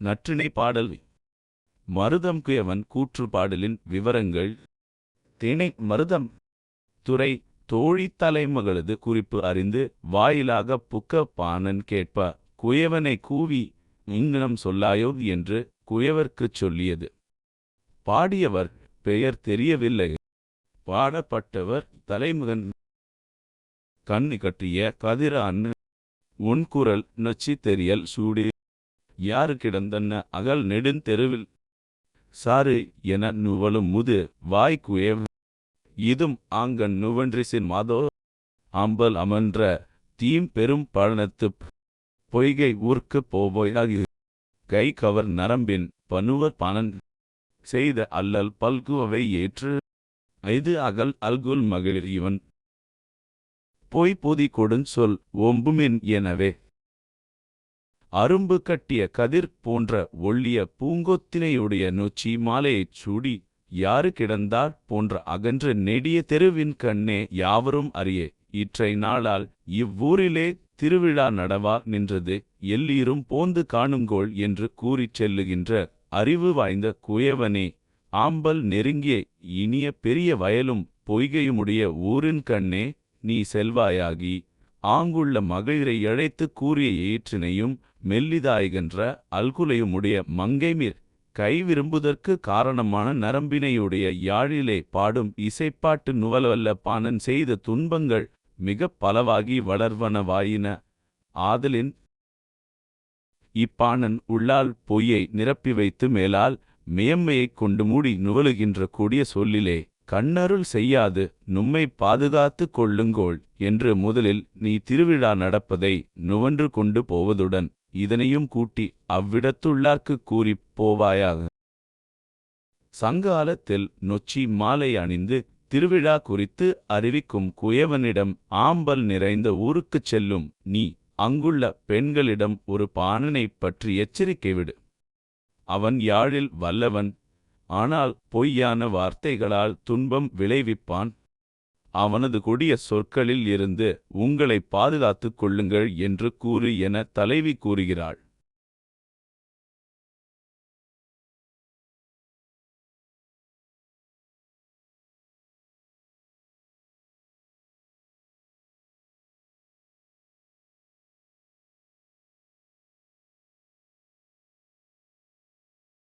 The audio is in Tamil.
நற்றிணை பாடல் மருதம் குயவன் கூற்றுப்பாடலின் விவரங்கள். திணை மருதம். துறை தோழி தலைமகளது குறிப்பு அறிந்து வாயிலாக புக்க பாணன் கேட்ப குயவனை கூவி இங்கனம் சொல்லாயோ என்று குயவர்க்குச் சொல்லியது. பாடியவர் பெயர் தெரியவில்லை. பாடப்பட்டவர் தலைமுகன். கண்ணி கட்டிய கதிர அண்ணு உன் குரல் நொச்சி தெரியல் சூடி. யாரு கிடந்தன்ன அகல் நெடுந்தெருவில் சாறு என நுவலும் முது வாய்க்குயவ் இதும் ஆங்கண் நுவன்றிசின் மாதோ? அம்பல் அமன்ற தீம் பெரும் பழனத்துப் பொய்கை ஊர்க்குப் போவோயாகி கை கவர் நரம்பின் பனுவர் பணன் செய்த அல்லல் பல்குவவை ஏற்று. ஐது அகல் அல்குல் மகளிர் இவன். பொய் பொதி கொடுஞ் சொல் ஒம்புமின் எனவே. அரும்பு கட்டிய கதிர் போன்ற ஒள்ளிய பூங்கொத்தினையுடைய நொச்சி மாலையைச் சூடி யாரு கிடந்தார்? போன்ற அகன்ற நெடிய தெருவின் கண்ணே யாவரும் அறியே. இற்றை நாளால் இவ்வூரிலே திருவிழா நடவா நின்றது எல்லீரும் போந்து காணுங்கோள் என்று கூறிச் செல்லுகின்ற அறிவு வாய்ந்த குயவனே. ஆம்பல் நெருங்கிய இனிய பெரிய வயலும் பொய்கையுமுடைய ஊரின் கண்ணே நீ செல்வாயாகி ஆங்குள்ள மகளிரை அழைத்து கூறிய ஏற்றினையும் மெல்லிதாய்கின்ற அல்குலையுமுடைய மங்கைமிர் கை விரும்புதற்கு காரணமான நரம்பினையுடைய யாழிலே பாடும் இசைப்பாட்டு நுவலவல்ல பாணன் செய்த துன்பங்கள் மிகப் பலவாகி வளர்வனவாயின. ஆதலின் இப்பாணன் உள்ளால் பொய்யை நிரப்பி வைத்து மேலால் மேன்மையைக் கொண்டு மூடி நுவலுகின்ற கொடிய சொல்லிலே கண்ணருள் செய்யாது நும்மை பாதுகாத்து கொள்ளுங்கோள் என்று முதலில் நீ திருவிழா நடப்பதை நுவன்று கொண்டு போவதுடன் இதனையும் கூட்டி அவ்விடத்துள்ளார்க்குக் கூறிப் போவாயாக. சங்காலத்தில் நொச்சி மாலை அணிந்து திருவிழா குறித்து அறிவிக்கும் குயவனிடம் ஆம்பல் நிறைந்த ஊருக்குச் செல்லும் நீ அங்குள்ள பெண்களிடம் ஒரு பாணனைப் பற்றி எச்சரிக்கை விடு. அவன் யாழில் வல்லவன் ஆனால் பொய்யான வார்த்தைகளால் துன்பம் விளைவிப்பான். அவனது கொடிய சொற்களில் இருந்து உங்களை பாதுகாத்துக் கொள்ளுங்கள் என்று கூறு என தலைவி கூறுகிறாள்.